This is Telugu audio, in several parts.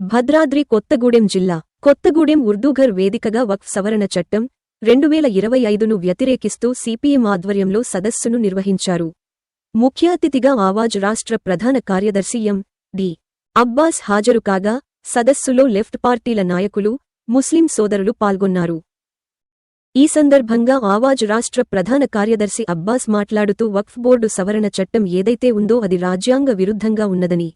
భద్రాద్రి కొత్తగూడెం జిల్లా కొత్తగూడెం ఉర్దూఘర్ వేదికగా వక్ఫ్ సవరణ చట్టం రెండు వేల ఇరవై ఐదును వ్యతిరేకిస్తూ సిపిఎం ఆధ్వర్యంలో సదస్సును నిర్వహించారు. ముఖ్య అతిథిగా ఆవాజ్ రాష్ట్ర ప్రధాన కార్యదర్శి ఎం. డి. అబ్బాస్ హాజరు కాగా సదస్సులో లెఫ్ట్ పార్టీల నాయకులు ముస్లిం సోదరులు పాల్గొన్నారు. ఈ సందర్భంగా ఆవాజ్ రాష్ట్ర ప్రధాన కార్యదర్శి అబ్బాస్ మాట్లాడుతూ వక్ఫ్ బోర్డు సవరణ చట్టం ఏదైతే ఉందో అది రాజ్యాంగ విరుద్ధంగా ఉన్నదని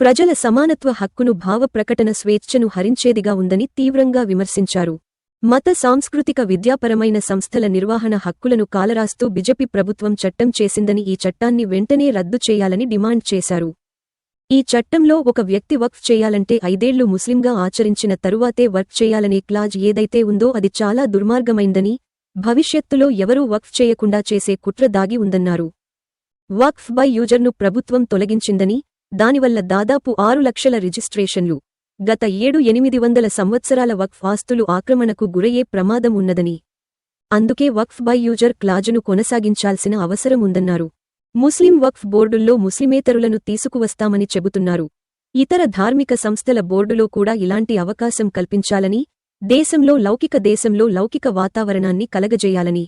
ప్రజల సమానత్వ హక్కును భావ ప్రకటన స్వేచ్ఛను హరించేదిగా ఉందని తీవ్రంగా విమర్శించారు. మత సాంస్కృతిక విద్యాపరమైన సంస్థల నిర్వహణ హక్కులను కాలరాస్తూ బిజెపి ప్రభుత్వం చట్టం చేసిందని ఈ చట్టాన్ని వెంటనే రద్దు చేయాలని డిమాండ్ చేశారు. ఈ చట్టంలో ఒక వ్యక్తి వక్ఫ్ చేయాలంటే ఐదేళ్ళు ముస్లింగా ఆచరించిన తరువాతే వర్క్ చేయాలనే క్లాజ్ ఏదైతే ఉందో అది చాలా దుర్మార్గమైందని భవిష్యత్తులో ఎవరూ వక్ఫ్ చేయకుండా చేసే కుట్ర దాగి ఉందన్నారు. వక్ఫ్ బై యూజర్ను ప్రభుత్వం తొలగించిందని దానివల్ల దాదాపు ఆరు లక్షల రిజిస్ట్రేషన్లు గత ఏడు ఎనిమిది వందల సంవత్సరాల వక్ఫ్ ఆస్తులు ఆక్రమణకు గురయ్యే ప్రమాదం ఉన్నదని. అందుకే వక్ఫ్ బై యూజర్ క్లాజును కొనసాగించాల్సిన అవసరం ఉందన్నారు. ముస్లిం వక్ఫ్ బోర్డుల్లో ముస్లిమేతరులను తీసుకువస్తామని చెబుతున్నారు. ఇతర ధార్మిక సంస్థల బోర్డులో కూడా ఇలాంటి అవకాశం కల్పించాలని దేశంలో లౌకిక దేశంలో లౌకిక వాతావరణాన్ని కలగజేయాలని.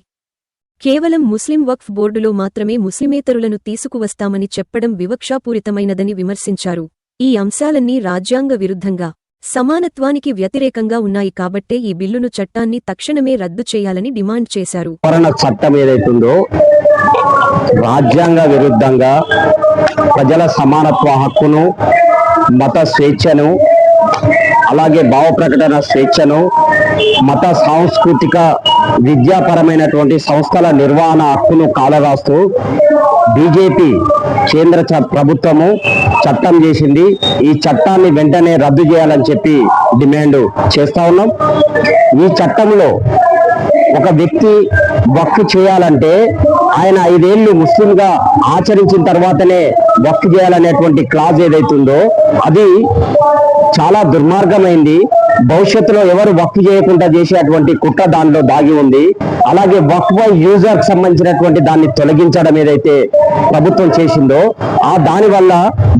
కేవలం ముస్లిం వక్ఫ్ బోర్డులో మాత్రమే ముస్లిమేతరులను తీసుకువస్తామని చెప్పడం వివక్షాపూరితమైనదని విమర్శించారు. ఈ అంశాలన్నీ రాజ్యాంగ విరుద్ధంగా సమానత్వానికి వ్యతిరేకంగా ఉన్నాయి కాబట్టే ఈ బిల్లును చట్టాన్ని తక్షణమే రద్దు చేయాలని డిమాండ్ చేశారు. చట్టం ఏదైతుందో రాజ్యాంగ విరుద్ధంగా ప్రజల సమానత్వ హక్కును మత స్వేచ్ఛను అలాగే భావ ప్రకటన స్వేచ్ఛను మత సాంస్కృతిక విద్యాపరమైనటువంటి సంస్థల నిర్వహణ హక్కును కాలరాస్తూ బీజేపీ కేంద్ర చ- ప్రభుత్వము చట్టం చేసింది. ఈ చట్టాన్ని వెంటనే రద్దు చేయాలని చెప్పి డిమాండ్ చేస్తా ఉన్నాం. ఈ చట్టంలో ఒక వ్యక్తి వక్ఫ్ చేయాలంటే ఆయన ఐదేళ్ళు ముస్లింగా ఆచరించిన తర్వాతనే వక్ఫ్ చేయాలనేటువంటి క్లాజ్ ఏదైతుందో అది చాలా దుర్మార్గమైంది. భవిష్యత్తులో ఎవరు వక్ఫ్ చేయకుండా చేసేటువంటి కుట్ర దానిలో దాగి ఉంది. అలాగే వక్ఫ్ బై యూజర్ సంబంధించినటువంటి దాన్ని తొలగించడం ఏదైతే ప్రభుత్వం చేసిందో ఆ దాని వల్ల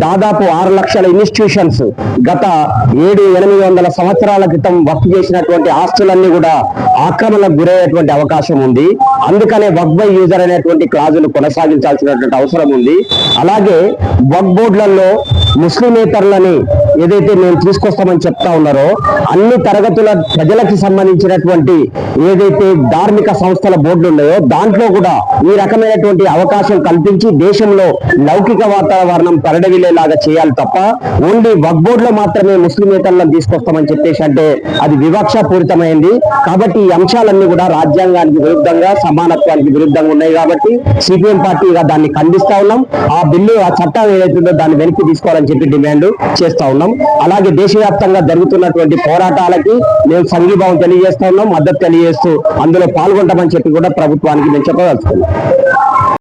దాదాపు ఆరు లక్షల ఇన్స్టిట్యూషన్స్ గత ఏడు ఎనిమిది వందల సంవత్సరాల క్రితం వక్ఫ్ చేసినటువంటి ఆస్తులన్నీ కూడా ఆక్రమణకు గురయ్యేటువంటి అవకాశం ఉంది. అందుకనే వర్క్ బై యూజర్ అనేటువంటి క్లాజులు కొనసాగించాల్సినటువంటి అవసరం ఉంది. అలాగే వర్క్ బోర్డులలో ముస్లిమేతరులని ఏదైతే మేము తీసుకొస్తామని చెప్తా ఉన్నారో అన్ని తరగతుల ప్రజలకు సంబంధించినటువంటి ఏదైతే ధార్మిక సంస్థల బోర్డులు ఉన్నాయో దాంట్లో కూడా ఈ రకమైనటువంటి అవకాశం కల్పించి దేశంలో లౌకిక వాతావరణం పరడవిల్లేలాగా చేయాలి తప్ప ఓన్లీ వక్ బోర్డులో మాత్రమే ముస్లిమేతరులను తీసుకొస్తామని చెప్పేసి అంటే అది వివక్ష పూరితమైంది కాబట్టి ఈ అంశాలన్నీ కూడా రాజ్యాంగానికి విరుద్ధంగా సమానత్వానికి విరుద్ధంగా ఉన్నాయి కాబట్టి సిపిఎం పార్టీగా దాన్ని ఖండిస్తా ఉన్నాం. ఆ బిల్లు ఆ చట్టం ఏదైతుందో దాన్ని వెనక్కి తీసుకోవాలని చెప్పి డిమాండ్ చేస్తా ఉన్నాం. అలాగే దేశవ్యాప్తంగా జరుగుతున్నటువంటి పోరాటాలకి మేము సంఘీభావం తెలియజేస్తా ఉన్నాం మద్దతు తెలియజేస్తూ అందులో పాల్గొంటామని చెప్పి కూడా ప్రభుత్వానికి మేము చెప్పదలుచుకున్నాం.